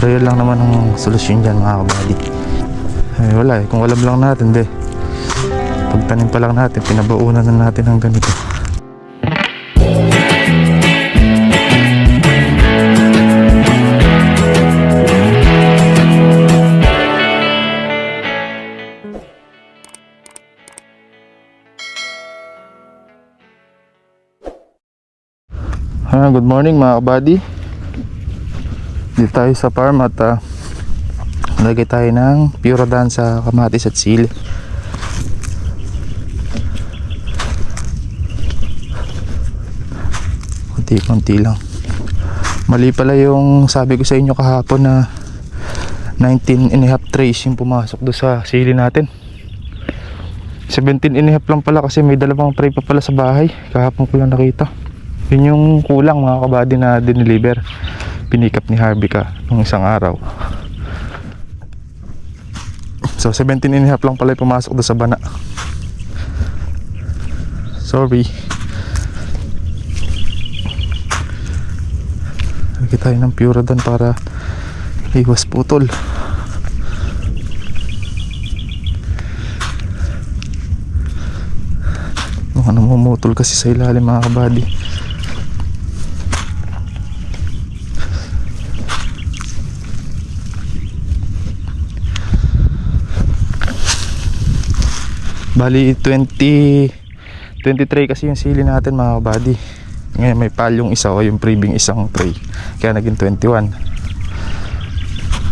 Prayer lang naman ang solusyon dyan mga kabady. Eh wala eh, kung alam lang natin be. Pagtanim pa lang natin, pinabaunan na natin ng ganito. Ah, good morning mga kabady. Dito tayo sa farm at ah, lagay tayo ng Puradan sa kamatis at sili. Kunti-kunti lang. Mali pala yung sabi ko sa inyo kahapon na 19 and a half trays yung pumasok do sa sili natin. 17 and a half lang pala kasi may dalawang tray pa pala sa bahay. Kahapon ko lang nakita. Yun yung kulang mga kabady na dineliver. Pinikap ni Harvey ka nung isang araw. So 17 and a half lang pala pumasok do sa bana. Sorry. Lagi tayo ng Puradan para iwas putol. Mukhang namumutol kasi sa ilalim mga kabady. Bali 20 23 kasi yung sili natin mga kabady. Ngayon may palyong isa o yung preving isang tray. Kaya naging 21.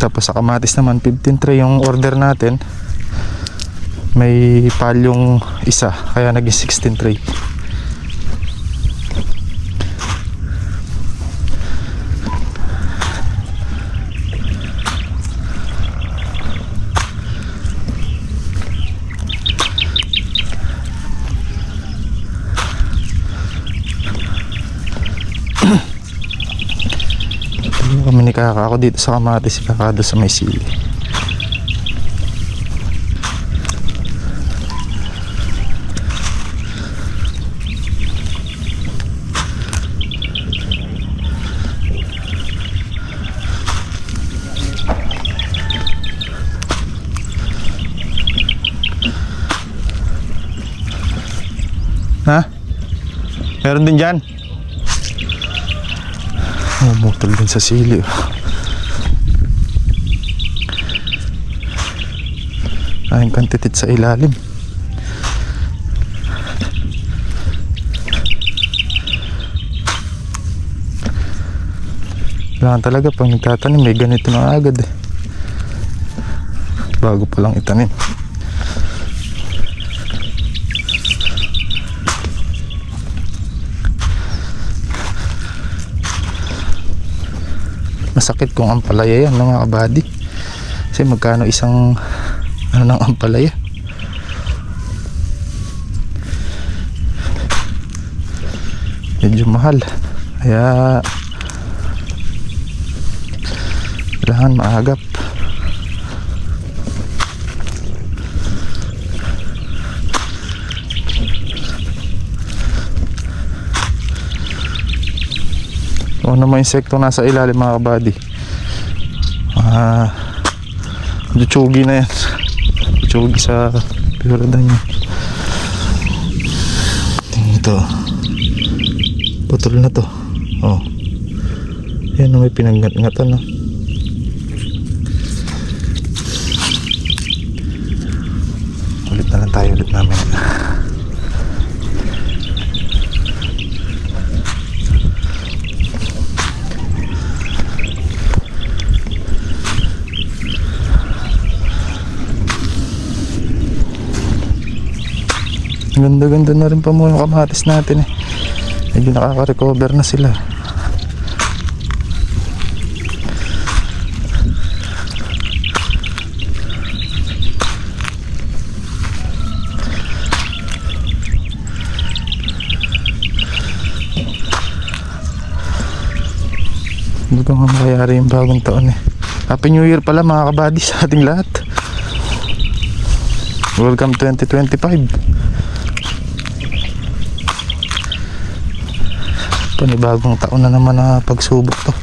Tapos sa kamatis naman 15 tray yung order natin. May palyong isa kaya naging 16 tray. Kaka ako dito sa kamatis si Kaka doon sa may sili. Ha? Meron din dyan? Umutol din sa sili. Ayong kantitit sa ilalim. Kailangan talaga pag nagtatanim may ganito na agad eh. Bago pa lang itanim. masakit kung ampalaya yan no, mga kabady kasi magkano isang ano ng ampalaya medyo mahal. Kaya kailangan maagap. O ano mga insekto nasa ilalim mga kabady. Ah tsugi na yan tsugi sa piradan niya. Ito. Putol na to. Oh. Yan oh, may pinagngatan no ulit na lang tayo ulit namin Ganda-ganda na rin pa mga kamatis natin eh. Medyo nakaka-recover na sila. Hindi ko nga makayari yung bagong taon eh. Happy New Year pala mga kabady sa ating lahat. Welcome 2025. panibagong taon na naman na pagsubok to.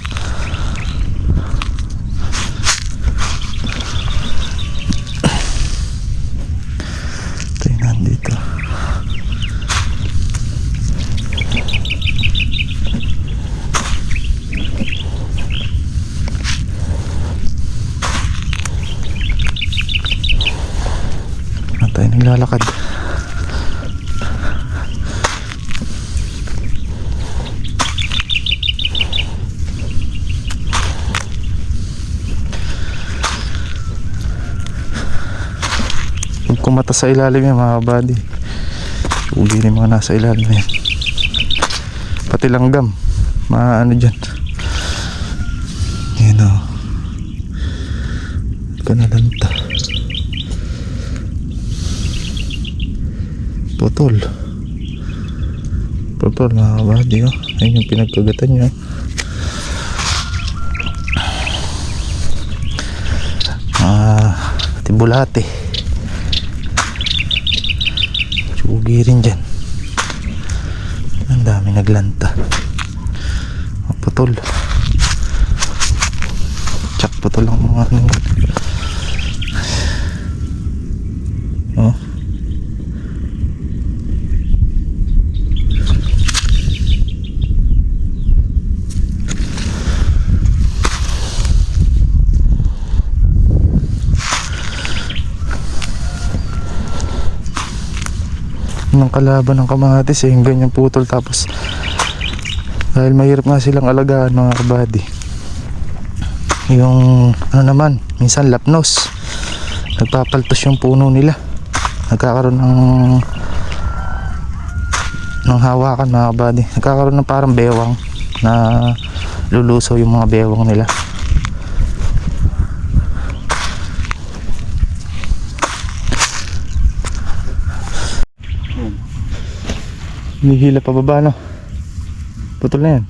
Tingnan dito. Ano tayo? Naglalakad kumata sa ilalim yan mga buddy. Uli na mga nasa ilalim yan. Pati langgam. Maano dyan. Yan o. Kanalanta. Putol. Putol mga kabady o. Ayun yung pinagkagatan nyo. Ah, tibulate. Tsugi rin dyan. Ang dami naglanta. Ah, Putol. Tsak putol ang mga ano. Ng kalaban ng kamatis eh, yung ganyan putol. Tapos dahil mahirap nga silang alagaan mga kabady yung ano naman minsan lapnos. Nagpapaltos yung puno nila. Nagkakaroon ng ng hawakan mga kabady. Nagkakaroon ng parang bewang na luluso yung mga bewang nila Nihila pa baba no? Putol na yan.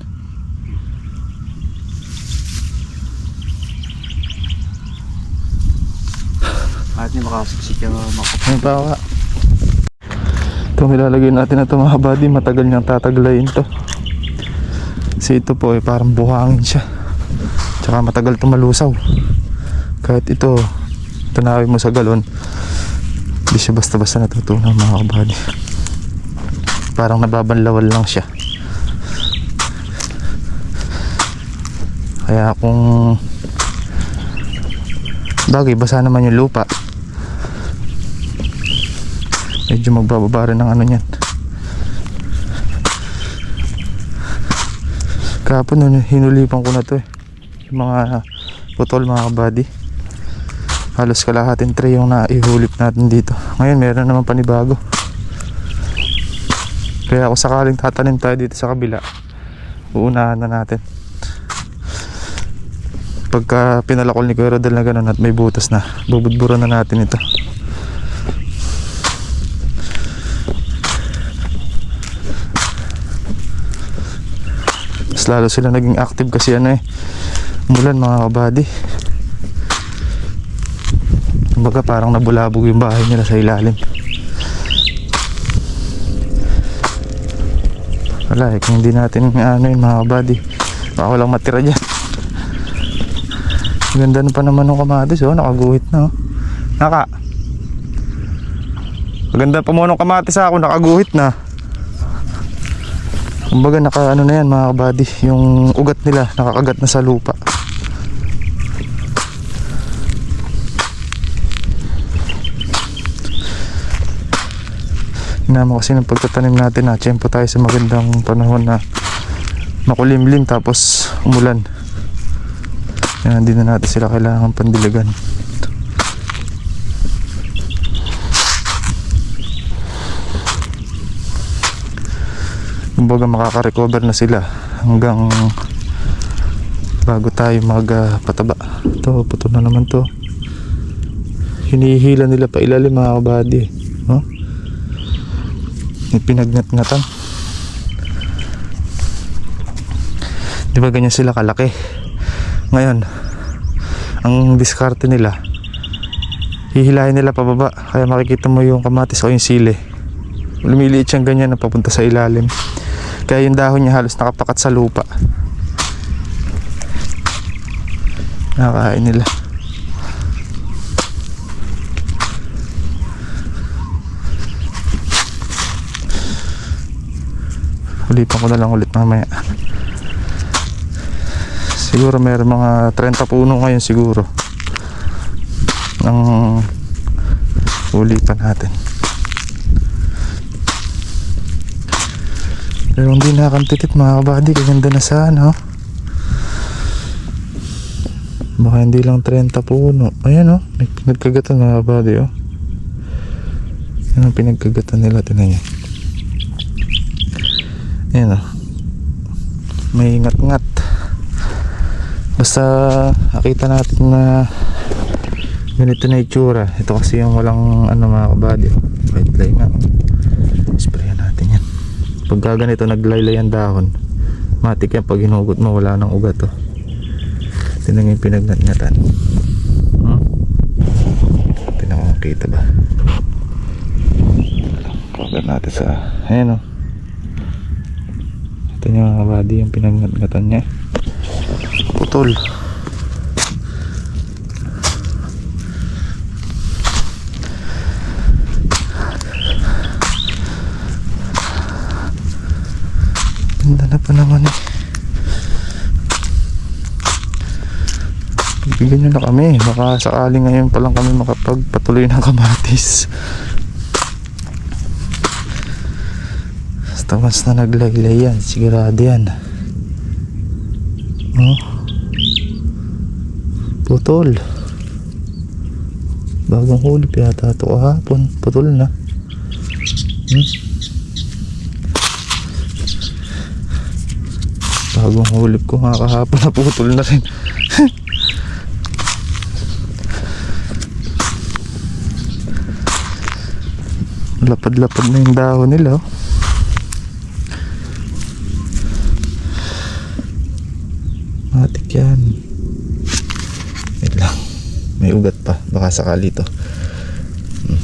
Kahit hindi makasiksik yung makap. Ano pa ka? Itong ilalagay natin na ito mga buddy, matagal niyang tataglayin to. Kasi ito po eh, parang buhangin siya. Tsaka matagal ito malusaw. Kahit ito, tunawin mo sa galon, hindi siya basta-basta natutunaw mga kabady. Parang nababanlawal lang siya. Kaya kung bagay, basa naman yung lupa, medyo magbababa rin ng ano niyan. Kahapon nun hinulipan ko na to eh. Yung mga putol mga kabady. Halos kalahating tray yung naihulip natin dito. Ngayon meron naman panibago kaya kung sakaling tatanim tayo dito sa kabila uunahan na natin. Pagka pinalakol ni Kuya Rodel na ganun at may butas na bubudburan na natin ito. Mas lalo sila naging active kasi ano eh mulan mga kabady. Kumbaga parang nabulabog yung bahay nila sa ilalim wala eh hindi natin ano yun mga kabady. Baka walang matira dyan. Ganda na pa naman ng kamatis oh nakaguhit na oh. Naka. Maganda pa mo ng kamatis ako nakaguhit na. Kumbaga naka ano na yan mga kabady Yung ugat nila nakakagat na sa lupa Hinama kasi ng pagtatanim natin na Tiyempo tayo sa magandang panahon na Makulimlim tapos umulan. Kaya hindi na natin sila kailangan pandilagan. Kumbaga makaka-recover na sila hanggang bago tayo magpataba. Ito puto na naman to. Hinihila nila pa ilalim mga kabady. No? May pinagnat-ngatan. Di ba ganyan sila kalaki? Ngayon ang diskarte nila hihilahin nila pababa. Kaya makikita mo yung kamatis o yung sili. Lumiliit siyang ganyan na papunta sa ilalim. Kaya yung dahon niya halos nakapakat sa lupa. Nakakain nila. Ulipan ko na lang ulit mamaya. Siguro meron mga 30 puno ngayon siguro. Ng huli pa natin. Pero hindi nakantitit mga kabady. Kaganda na sana oh. baka hindi lang 30 puno. Ayan oh. May pinagkagatan mga kabady oh. Yan ang pinagkagatan nila. Tinan ayan oh may ngat-ngat. Basta nakita natin na ganito na itsura. Ito kasi yung walang ano mga kabady. White fly nga. Sprayan natin yan. Pagka ganito naglaylay ang dahon. Matik yan pag hinugot mo wala nang ugat oh. tinan yung pinagnat-ngatan. Hmm? pinakakita ba? Cover natin sa ayan oh ito niya mga kabady yung pinagnat-ngatan niya putol Ganda na pa naman eh. Bigyan nyo na kami. Baka sakali ngayon pa lang kami makapagpatuloy ng kamatis. Basta mas na naglaylay yan. Sigurado yan. Oh. Putol. Bagong huli yata ito kahapon. Putol na. Hmm? Bagong hulip ko nga kahapon na putol na rin. Lapad-lapad na yung dahon nila. oh. Matik yan. Wait lang. May ugat pa. Baka sakali to. Hmm.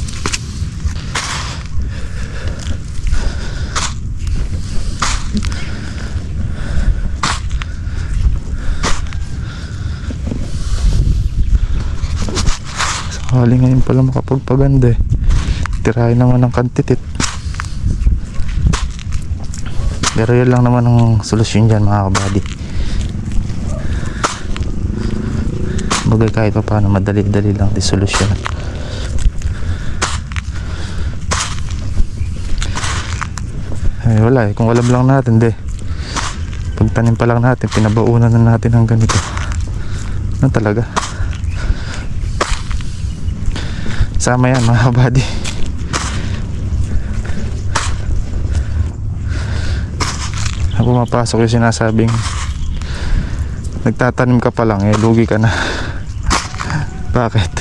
Sakali ngayon pala makapagpaganda eh. Tirahin naman ng kantitit. Pero yun lang naman ang solusyon dyan mga kabady. Bagay kahit pa paano madali-dali lang di solusyon. Ay wala eh, kung alam lang natin de. Pagtanim pa lang natin, pinabaunan na natin ng ganito. Ano talaga? Sama yan mga kabady. Na pumapasok yung sinasabing nagtatanim ka pa lang eh lugi ka na bakit?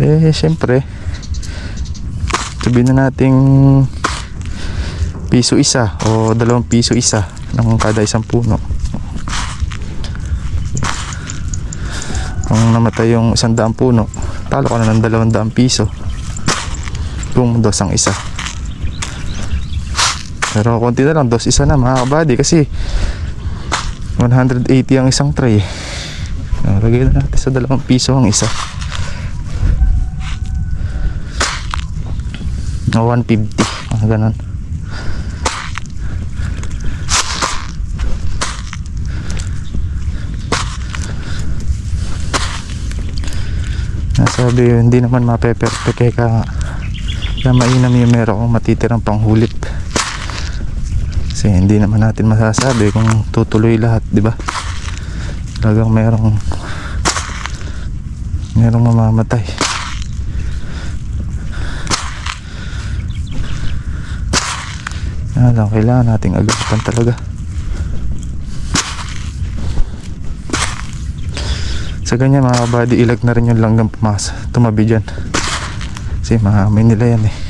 Eh syempre. Sabihin na nating piso isa o dalawang piso isa ng kada isang puno. Kung namatay yung isang daang puno talo ka na ng dalawang daang piso. Kung dos ang isa. Pero konti na lang dos isa na mga kabady kasi 180 ang isang tray. Uh, lagay na natin sa dalawang piso ang isa. Na 150. Ah, ganun. Nasabi yun, hindi naman mape-perfect ka kaya mainam yung meron kong matitirang panghulip kasi hindi naman natin masasabi kung tutuloy lahat, di ba? Talagang merong merong mamamatay. Yan lang, kailangan nating agapan talaga. Sa ganyan mga kabady, ilag na rin yung langgam pumasa. Tumabi dyan. Kasi mahamay nila yan eh.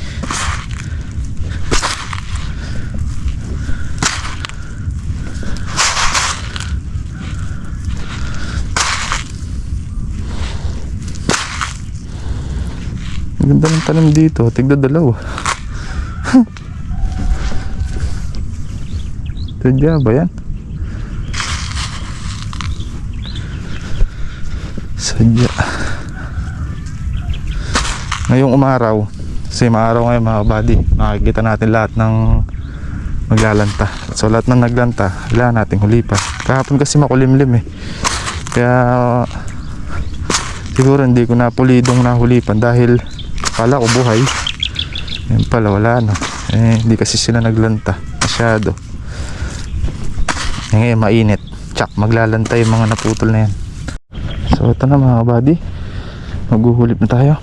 Ganda ng tanim dito. Tigda dalawa. Sadya ba yan? Sadya. Ngayong umaraw, kasi maaraw ngayon mga buddy, makikita natin lahat ng maglalanta. So lahat ng naglanta, kailangan nating huli pa. Kahapon kasi makulimlim eh. Kaya siguro hindi ko na pulidong nahulipan dahil Kala ko buhay. Yan pala, wala na. Eh, hindi kasi sila naglanta. Masyado. Eh, ngayon, mainit. Tsak, maglalanta yung mga naputol na yan. So, ito na mga buddy. Maghuhulip na tayo.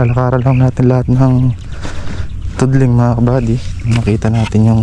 Lalakaran lang natin lahat ng tudling mga kabady. Makita natin yung